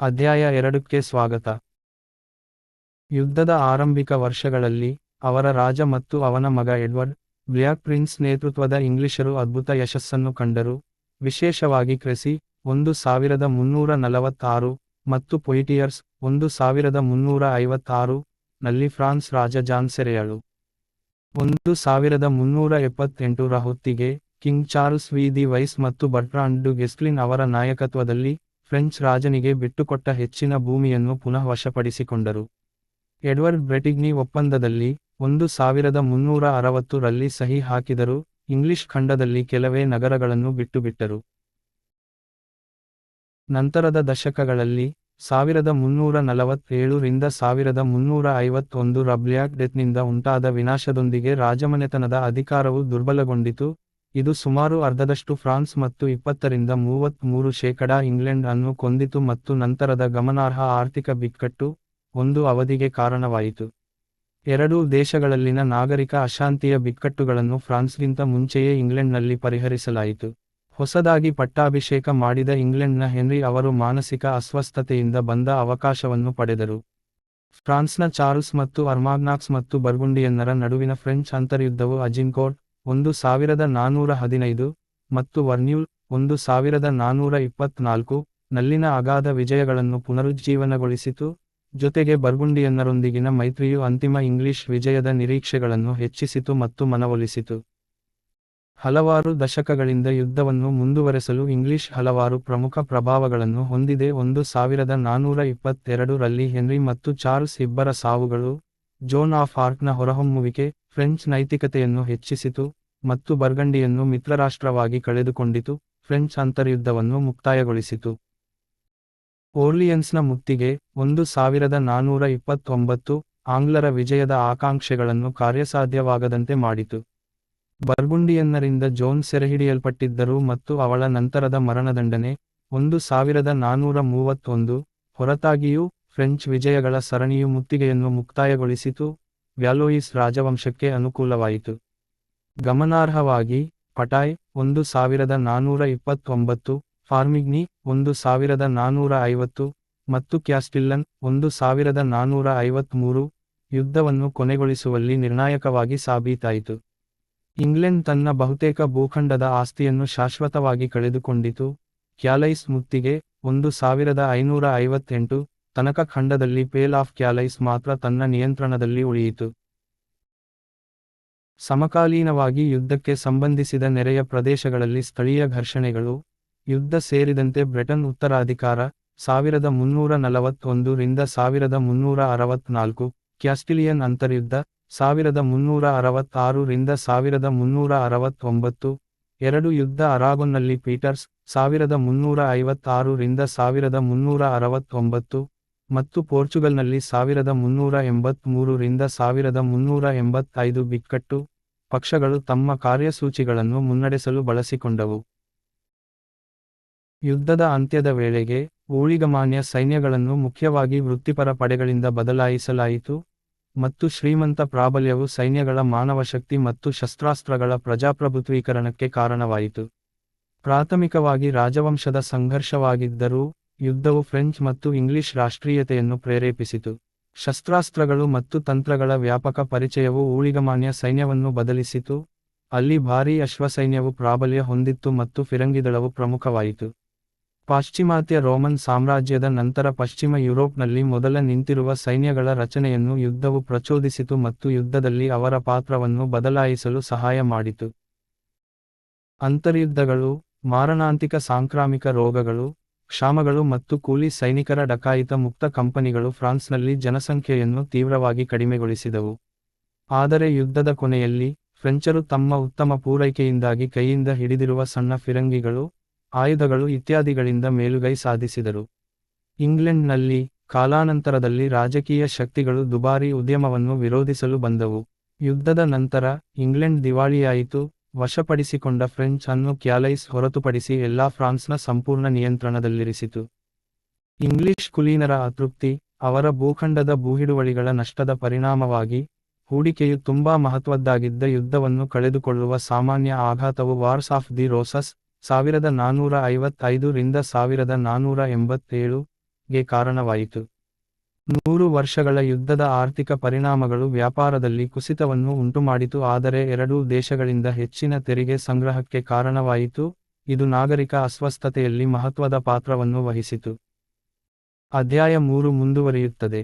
ಅಧ್ಯಾಯ ಎರಡಕ್ಕೆ ಸ್ವಾಗತ. ಯುದ್ಧದ ಆರಂಭಿಕ ವರ್ಷಗಳಲ್ಲಿ ಅವರ ರಾಜ ಮತ್ತು ಅವನ ಮಗ ಎಡ್ವರ್ಡ್ ಬ್ಲ್ಯಾಕ್ ಪ್ರಿನ್ಸ್ ನೇತೃತ್ವದ ಇಂಗ್ಲಿಷರು ಅದ್ಭುತ ಯಶಸ್ಸನ್ನು ಕಂಡರು. ವಿಶೇಷವಾಗಿ ಕ್ರೆಸಿ, ಒಂದು ಸಾವಿರದ ಮುನ್ನೂರ ನಲವತ್ತಾರು ಮತ್ತು ಪೊಯಿಟಿಯರ್ಸ್, ಒಂದು ಸಾವಿರದ ಮುನ್ನೂರ ಐವತ್ತಾರು ನಲ್ಲಿ ಫ್ರಾನ್ಸ್ ರಾಜ ಜಾನ್ ಸೆರೆಯಳು. ಒಂದು ಸಾವಿರದ ಮುನ್ನೂರ ಎಪ್ಪತ್ತೆಂಟರ ಹೊತ್ತಿಗೆ King Charles V the wise ಮತ್ತು ಬರ್ಟ್ರಾಂಡ್ ಡು ಗೆಸ್ಕ್ಲಿನ್ ಅವರ ನಾಯಕತ್ವದಲ್ಲಿ ಫ್ರೆಂಚ್ ರಾಜನಿಗೆ ಬಿಟ್ಟುಕೊಟ್ಟ ಹೆಚ್ಚಿನ ಭೂಮಿಯನ್ನು ಪುನಃ ವಶಪಡಿಸಿಕೊಂಡರು. ಎಡ್ವರ್ಡ್ ಬ್ರೆಟಿಗ್ನಿ ಒಪ್ಪಂದದಲ್ಲಿ ಒಂದು ಸಾವಿರದ ಮುನ್ನೂರ ಅರವತ್ತು ರಲ್ಲಿ ಸಹಿ ಹಾಕಿದರು ಇಂಗ್ಲಿಷ್ ಖಂಡದಲ್ಲಿ ಕೆಲವೇ ನಗರಗಳನ್ನು ಬಿಟ್ಟುಬಿಟ್ಟರು. ನಂತರದ ದಶಕಗಳಲ್ಲಿ ಸಾವಿರದ ಮುನ್ನೂರ ನಲವತ್ತೇಳು ರಿಂದ ಸಾವಿರದ ಮುನ್ನೂರ ಐವತ್ತೊಂದು ರಬ್ಲ್ಯಾಕ್ ಬ್ಲ್ಯಾಕ್ ಡೆತ್ನಿಂದ ಉಂಟಾದ ವಿನಾಶದೊಂದಿಗೆ ರಾಜಮನೆತನದ ಅಧಿಕಾರವು ದುರ್ಬಲಗೊಂಡಿತು. ಇದು ಸುಮಾರು ಅರ್ಧದಷ್ಟು ಫ್ರಾನ್ಸ್ ಮತ್ತು ಇಪ್ಪತ್ತರಿಂದ ಮೂವತ್ತ್ಮೂರು ಶೇಕಡಾ ಇಂಗ್ಲೆಂಡ್ ಅನ್ನು ಕೊಂದಿತು ಮತ್ತು ನಂತರದ ಗಮನಾರ್ಹ ಆರ್ಥಿಕ ಬಿಕ್ಕಟ್ಟು ಒಂದು ಅವಧಿಗೆ ಕಾರಣವಾಯಿತು. ಎರಡೂ ದೇಶಗಳಲ್ಲಿನ ನಾಗರಿಕ ಅಶಾಂತಿಯ ಬಿಕ್ಕಟ್ಟುಗಳನ್ನು ಫ್ರಾನ್ಸ್ಗಿಂತ ಮುಂಚೆಯೇ ಇಂಗ್ಲೆಂಡ್ನಲ್ಲಿ ಪರಿಹರಿಸಲಾಯಿತು. ಹೊಸದಾಗಿ ಪಟ್ಟಾಭಿಷೇಕ ಮಾಡಿದ ಇಂಗ್ಲೆಂಡ್ನ ಹೆನ್ರಿ ಅವರು ಮಾನಸಿಕ ಅಸ್ವಸ್ಥತೆಯಿಂದ ಬಂದ ಅವಕಾಶವನ್ನು ಪಡೆದರು. ಫ್ರಾನ್ಸ್ನ ಚಾರ್ಲ್ಸ್ ಮತ್ತು ಅರ್ಮಾಗ್ನಾಕ್ಸ್ ಮತ್ತು ಬರ್ಗುಂಡಿಯನ್ನರ ನಡುವಿನ ಫ್ರೆಂಚ್ ಅಂತರ್ಯುದ್ಧವು ಅಜಿನ್ಕೋಟ್ ಒಂದು ಸಾವಿರದ ನಾನೂರ ಹದಿನೈದು ಮತ್ತು ವರ್ನ್ಯೂಲ್ ಒಂದು ಸಾವಿರದ ನಾನೂರ ಇಪ್ಪತ್ನಾಲ್ಕು ನಲ್ಲಿನ ಅಗಾಧ ವಿಜಯಗಳನ್ನು ಪುನರುಜ್ಜೀವನಗೊಳಿಸಿತು. ಜೊತೆಗೆ ಬರ್ಗುಂಡಿಯನ್ನರೊಂದಿಗಿನ ಮೈತ್ರಿಯು ಅಂತಿಮ ಇಂಗ್ಲಿಷ್ ವಿಜಯದ ನಿರೀಕ್ಷೆಗಳನ್ನು ಹೆಚ್ಚಿಸಿತು ಮತ್ತು ಮನವೊಲಿಸಿತು. ಹಲವಾರು ದಶಕಗಳಿಂದ ಯುದ್ಧವನ್ನು ಮುಂದುವರೆಸಲು ಇಂಗ್ಲಿಷ್ ಹಲವಾರು ಪ್ರಮುಖ ಪ್ರಭಾವಗಳನ್ನು ಹೊಂದಿದೆ. ಒಂದು ಸಾವಿರದ ನಾನೂರ ಇಪ್ಪತ್ತೆರಡು ರಲ್ಲಿ ಹೆನ್ರಿ ಮತ್ತು ಚಾರ್ಲ್ಸ್ ಇಬ್ಬರ ಸಾವುಗಳು ಜೋನ್ ಆಫ್ ಆರ್ಕ್ನ ಹೊರಹೊಮ್ಮುವಿಕೆ ಫ್ರೆಂಚ್ ನೈತಿಕತೆಯನ್ನು ಹೆಚ್ಚಿಸಿತು ಮತ್ತು ಬರ್ಗಂಡಿಯನ್ನು ಮಿತ್ರರಾಷ್ಟ್ರವಾಗಿ ಕಳೆದುಕೊಂಡಿತು. ಫ್ರೆಂಚ್ ಅಂತರ್ಯುದ್ಧವನ್ನು ಮುಕ್ತಾಯಗೊಳಿಸಿತು. ಓರ್ಲಿಯನ್ಸ್ನ ಮುತ್ತಿಗೆ ಒಂದು ಸಾವಿರದ ನಾನೂರ ಇಪ್ಪತ್ತೊಂಬತ್ತು ಆಂಗ್ಲರ ವಿಜಯದ ಆಕಾಂಕ್ಷೆಗಳನ್ನು ಕಾರ್ಯಸಾಧ್ಯವಾಗದಂತೆ ಮಾಡಿತು. ಬರ್ಗುಂಡಿಯನ್ನರಿಂದ ಜೋನ್ ಸೆರೆಹಿಡಿಯಲ್ಪಟ್ಟಿದ್ದರು ಮತ್ತು ಅವಳ ನಂತರದ ಮರಣದಂಡನೆ ಒಂದು ಸಾವಿರದ ನಾನೂರ ಮೂವತ್ತೊಂದು ಹೊರತಾಗಿಯೂ ಫ್ರೆಂಚ್ ವಿಜಯಗಳ ಸರಣಿಯು ಮುತ್ತಿಗೆಯನ್ನು ಮುಕ್ತಾಯಗೊಳಿಸಿತು. ವ್ಯಾಲೋಯಿಸ್ ರಾಜವಂಶಕ್ಕೆ ಅನುಕೂಲವಾಯಿತು. ಗಮನಾರ್ಹವಾಗಿ, ಪಟಾಯ್, ಒಂದು ಸಾವಿರದ ನಾನೂರ ಇಪ್ಪತ್ತೊಂಬತ್ತು, ಫಾರ್ಮಿಗ್ನಿ, ಒಂದು ಸಾವಿರದ ನಾನೂರ ಐವತ್ತು ಮತ್ತು ಕ್ಯಾಸ್ಟಿಲ್ಲನ್, ಒಂದು ಸಾವಿರದ ನಾನೂರ ಐವತ್ಮೂರು ಯುದ್ಧವನ್ನು ಕೊನೆಗೊಳಿಸುವಲ್ಲಿ ನಿರ್ಣಾಯಕವಾಗಿ ಸಾಬೀತಾಯಿತು. ಇಂಗ್ಲೆಂಡ್ ತನ್ನ ಬಹುತೇಕ ಭೂಖಂಡದ ಆಸ್ತಿಯನ್ನು ಶಾಶ್ವತವಾಗಿ ಕಳೆದುಕೊಂಡಿತು. ಕ್ಯಾಲೈಸ್ ಮುತ್ತಿಗೆ, ಒಂದು ಸಾವಿರದ ಐನೂರ ಐವತ್ತೆಂಟು ತನಕ ಖಂಡದಲ್ಲಿ ಪೇಲ್ ಆಫ್ ಕ್ಯಾಲೈಸ್ ಮಾತ್ರ ತನ್ನ ನಿಯಂತ್ರಣದಲ್ಲಿ ಉಳಿಯಿತು. ಸಮಕಾಲೀನವಾಗಿ ಯುದ್ಧಕ್ಕೆ ಸಂಬಂಧಿಸಿದ ನೆರೆಯ ಪ್ರದೇಶಗಳಲ್ಲಿ ಸ್ಥಳೀಯ ಘರ್ಷಣೆಗಳು, ಯುದ್ಧ ಸೇರಿದಂತೆ ಬ್ರಿಟನ್ ಉತ್ತರಾಧಿಕಾರ, ಸಾವಿರದ ಮುನ್ನೂರ ನಲವತ್ತೊಂದು ರಿಂದ ಸಾವಿರದ ಮುನ್ನೂರ ಅರವತ್ನಾಲ್ಕು, ಕ್ಯಾಸ್ಟಿಲಿಯನ್ ಅಂತರ್ಯುದ್ಧ, ಸಾವಿರದ ಮುನ್ನೂರ ಅರವತ್ತಾರು ರಿಂದ ಸಾವಿರದ ಮುನ್ನೂರ ಅರವತ್ತೊಂಬತ್ತು, ಎರಡು ಯುದ್ಧ ಅರಾಗೊನ್ನಲ್ಲಿ ಪೀಟರ್ಸ್, ಸಾವಿರದ ಮುನ್ನೂರ ಐವತ್ತಾರು ರಿಂದ ಸಾವಿರದ ಮುನ್ನೂರ ಅರವತ್ತೊಂಬತ್ತು ಮತ್ತು ಪೋರ್ಚುಗಲ್ನಲ್ಲಿ ಸಾವಿರದ ಮುನ್ನೂರ ಎಂಬತ್ಮೂರು ರಿಂದ ಸಾವಿರದ ಮುನ್ನೂರ ಎಂಬತ್ತೈದು ಬಿಕ್ಕಟ್ಟು ಪಕ್ಷಗಳು ತಮ್ಮ ಕಾರ್ಯಸೂಚಿಗಳನ್ನು ಮುನ್ನಡೆಸಲು ಬಳಸಿಕೊಂಡವು. ಯುದ್ಧದ ಅಂತ್ಯದ ವೇಳೆಗೆ ಊಳಿಗಮಾನ್ಯ ಸೈನ್ಯಗಳನ್ನು ಮುಖ್ಯವಾಗಿ ವೃತ್ತಿಪರ ಪಡೆಗಳಿಂದ ಬದಲಾಯಿಸಲಾಯಿತು ಮತ್ತು ಶ್ರೀಮಂತ ಪ್ರಾಬಲ್ಯವು ಸೈನ್ಯಗಳ ಮಾನವಶಕ್ತಿ ಮತ್ತು ಶಸ್ತ್ರಾಸ್ತ್ರಗಳ ಪ್ರಜಾಪ್ರಭುತ್ವೀಕರಣಕ್ಕೆ ಕಾರಣವಾಯಿತು. ಪ್ರಾಥಮಿಕವಾಗಿ ರಾಜವಂಶದ ಸಂಘರ್ಷವಾಗಿದ್ದರೂ ಯುದ್ಧವು ಫ್ರೆಂಚ್ ಮತ್ತು ಇಂಗ್ಲಿಷ್ ರಾಷ್ಟ್ರೀಯತೆಯನ್ನು ಪ್ರೇರೇಪಿಸಿತು. ಶಸ್ತ್ರಾಸ್ತ್ರಗಳು ಮತ್ತು ತಂತ್ರಗಳ ವ್ಯಾಪಕ ಪರಿಚಯವು ಊಳಿಗಮಾನ್ಯ ಸೈನ್ಯವನ್ನು ಬದಲಿಸಿತು. ಅಲ್ಲಿ ಭಾರೀ ಅಶ್ವಸೈನ್ಯವು ಪ್ರಾಬಲ್ಯ ಹೊಂದಿತ್ತು ಮತ್ತು ಫಿರಂಗಿದಳವು ಪ್ರಮುಖವಾಯಿತು. ಪಾಶ್ಚಿಮಾತ್ಯ ರೋಮನ್ ಸಾಮ್ರಾಜ್ಯದ ನಂತರ ಪಶ್ಚಿಮ ಯುರೋಪ್ನಲ್ಲಿ ಮೊದಲ ನಿಂತಿರುವ ಸೈನ್ಯಗಳ ರಚನೆಯನ್ನು ಯುದ್ಧವು ಪ್ರಚೋದಿಸಿತು ಮತ್ತು ಯುದ್ಧದಲ್ಲಿ ಅವರ ಪಾತ್ರವನ್ನು ಬದಲಾಯಿಸಲು ಸಹಾಯ ಮಾಡಿತು. ಅಂತರ್ಯುದ್ಧಗಳು, ಮಾರಣಾಂತಿಕ ಸಾಂಕ್ರಾಮಿಕ ರೋಗಗಳು ಕ್ಷಾಮಗಳು ಮತ್ತು ಕೂಲಿ ಸೈನಿಕರ ಡಕಾಯಿತ ಮುಕ್ತ ಕಂಪನಿಗಳು ಫ್ರಾನ್ಸ್ನಲ್ಲಿ ಜನಸಂಖ್ಯೆಯನ್ನು ತೀವ್ರವಾಗಿ ಕಡಿಮೆಗೊಳಿಸಿದವು. ಆದರೆ ಯುದ್ಧದ ಕೊನೆಯಲ್ಲಿ, ಫ್ರೆಂಚರು ತಮ್ಮ ಉತ್ತಮ ಪೂರೈಕೆಯಿಂದಾಗಿ ಕೈಯಿಂದ ಹಿಡಿದಿರುವ ಸಣ್ಣ ಫಿರಂಗಿಗಳು, ಆಯುಧಗಳು ಇತ್ಯಾದಿಗಳಿಂದ ಮೇಲುಗೈ ಸಾಧಿಸಿದರು. ಇಂಗ್ಲೆಂಡ್ನಲ್ಲಿ ಕಾಲಾನಂತರದಲ್ಲಿ ರಾಜಕೀಯ ಶಕ್ತಿಗಳು ದುಬಾರಿ ಉದ್ಯಮವನ್ನು ವಿರೋಧಿಸಲು ಬಂದವು. ಯುದ್ಧದ ನಂತರ, ಇಂಗ್ಲೆಂಡ್ ದಿವಾಳಿಯಾಯಿತು. ವಶಪಡಿಸಿಕೊಂಡ ಫ್ರೆಂಚ್ ಅನ್ನು ಕ್ಯಾಲೈಸ್ ಹೊರತುಪಡಿಸಿ ಎಲ್ಲಾ ಫ್ರಾನ್ಸ್ನ ಸಂಪೂರ್ಣ ನಿಯಂತ್ರಣದಲ್ಲಿರಿಸಿತು ಇಂಗ್ಲಿಷ್ ಕುಲೀನರ ಅತೃಪ್ತಿ, ಅವರ ಭೂಖಂಡದ ಭೂಹಿಡುವಳಿಗಳ ನಷ್ಟದ ಪರಿಣಾಮವಾಗಿ ಹೂಡಿಕೆಯು ತುಂಬಾ ಮಹತ್ವದ್ದಾಗಿದ್ದ ಯುದ್ಧವನ್ನು ಕಳೆದುಕೊಳ್ಳುವ ಸಾಮಾನ್ಯ ಆಘಾತವು ವಾರ್ಸ್ ಆಫ್ ದಿ ರೋಸಸ್, ಸಾವಿರದ ನಾನೂರ ಐವತ್ತೈದು ರಿಂದ ಸಾವಿರದ ನಾನೂರ ಎಂಬತ್ತೇಳು ಗೆ ಕಾರಣವಾಯಿತು. ನೂರು ವರ್ಷಗಳ ಯುದ್ಧದ ಆರ್ಥಿಕ ಪರಿಣಾಮಗಳು ವ್ಯಾಪಾರದಲ್ಲಿ ಕುಸಿತವನ್ನು ಉಂಟುಮಾಡಿತು ಆದರೆ ಎರಡೂ ದೇಶಗಳಿಂದ ಹೆಚ್ಚಿನ ತೆರಿಗೆ ಸಂಗ್ರಹಕ್ಕೆ ಕಾರಣವಾಯಿತು, ಇದು ನಾಗರಿಕ ಅಸ್ವಸ್ಥತೆಯಲ್ಲಿ ಮಹತ್ವದ ಪಾತ್ರವನ್ನು ವಹಿಸಿತು. ಅಧ್ಯಾಯ ಮೂರು ಮುಂದುವರಿಯುತ್ತದೆ.